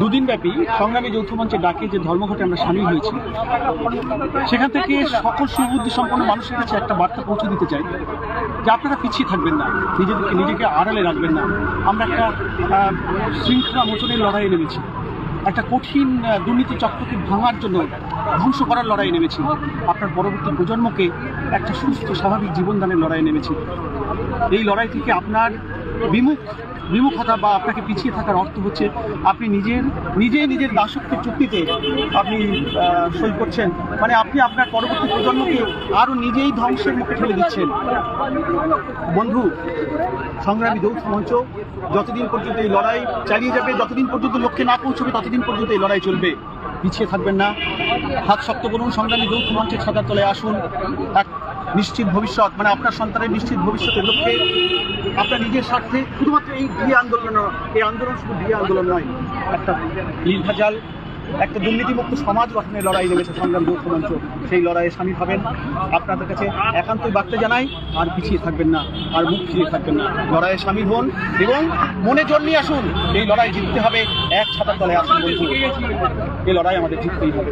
দুদিন ব্যাপী সংগ্রামী যৌথ ডাকে যে ধর্মঘটে আমরা সামিল হয়েছি, সেখান থেকে সকল সুবুদ্ধি সম্পন্ন মানুষের কাছে একটা বার্তা পৌঁছে দিতে চাই যে আপনারা পিছিয়ে থাকবেন না, নিজেদেরকে নিজেকে আড়ালে রাখবেন না। আমরা একটা শৃঙ্খলা মোচনের লড়াইয়ে নেমেছি, একটা কঠিন দুর্নীতি চক্রকে ভাঙার জন্য ধ্বংস করার লড়াই নেমেছি। আপনার পরবর্তী প্রজন্মকে একটা সুস্থ, স্বাভাবিক জীবনদানের লড়াই নেমেছি। এই লড়াই থেকে আপনার বিমুখ, বিমুখতা বা আপনাকে পিছিয়ে থাকার অর্থ হচ্ছে আপনি নিজের, নিজে নিজের দাসত্বের চুক্তিতে আপনি সই করছেন। মানে আপনি আপনার পরবর্তী প্রজন্মকে আরও নিজেই ধ্বংসের মুখে ঠেলে দিচ্ছেন। বন্ধু, সংগ্রামী যৌথ মঞ্চ, যতদিন পর্যন্ত এই লড়াই চালিয়ে যাবে, যতদিন পর্যন্ত লক্ষ্যে না পৌঁছবে, ততদিন পর্যন্ত এই লড়াই চলবে। পিছিয়ে থাকবেন না। হাত শক্ত করুন, সংগ্রামী যৌথ মঞ্চের ছাতার তলায় আসুন। এক নিশ্চিত ভবিষ্যৎ মানে আপনার সন্তানের নিশ্চিত ভবিষ্যতের লক্ষ্যে আপনার নিজের স্বার্থে শুধুমাত্র এই বিয়ে আন্দোলন, এই আন্দোলন শুধু বিয়ে আন্দোলন নয়, একটা নির্ভাজাল একটা দুর্নীতিমুক্ত সমাজ গঠনের লড়াই নেমেছে সংগ্রাম যৌথ মঞ্চ সেই লড়াইয়ে সামিল হবেন আপনাদের কাছে একান্তই বার্তা জানাই, আর পিছিয়ে থাকবেন না, আর মুখ ফিরিয়ে থাকবেন না। লড়াইয়ে সামিল হন এবং মনে জোর নিয়ে আসুন, এই লড়াই জিততে হবে, এক ছাতার তলায় আসুন এই লড়াই আমাদের জিততেই হবে।